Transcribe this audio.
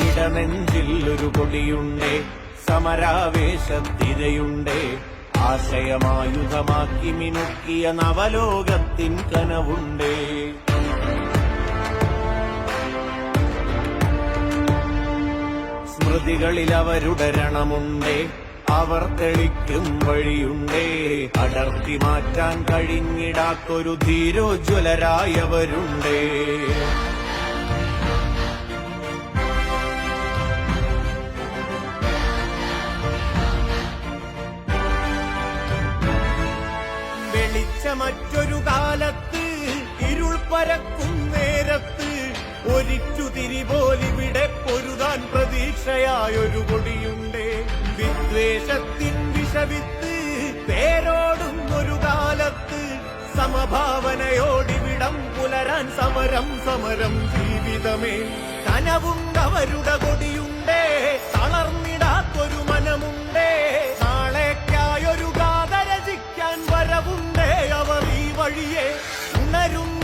ഇടനെഞ്ചിൽ ഒരു കൊടിയുണ്ടേ സമരാവേശത്തിരയുണ്ടേ. ആശയമായുധമാക്കി മിനുക്കിയ നവലോകത്തിൻ കനവുണ്ടേ. സ്മൃതികളിൽ അവരുടെ രണമുണ്ടേ. അവർ തെളിക്കും വഴിയുണ്ടേ. അടർത്തി മാറ്റാൻ കഴിഞ്ഞിടാത്തൊരു ധീരോജ്വലരായവരുണ്ടേ. മറ്റൊരു കാലത്ത് ഇരുൾ പരക്കും നേരത്ത് ഒരിച്ചു തിരിപോലിവിടെ പൊരുതാൻ പ്രതീക്ഷയായൊരു കൊടിയുണ്ട് വിദ്വേഷത്തിൻ വിഷവിത്ത് പേരോടും ഒരു കാലത്ത് സമഭാവനയോടിവിടം പുലരാൻ സമരം സമരം ജീവിതമേ. കനവുണ്ടവരുടെ കൊടിയുണ്ടേ. വരവുണ്ടേ അവർ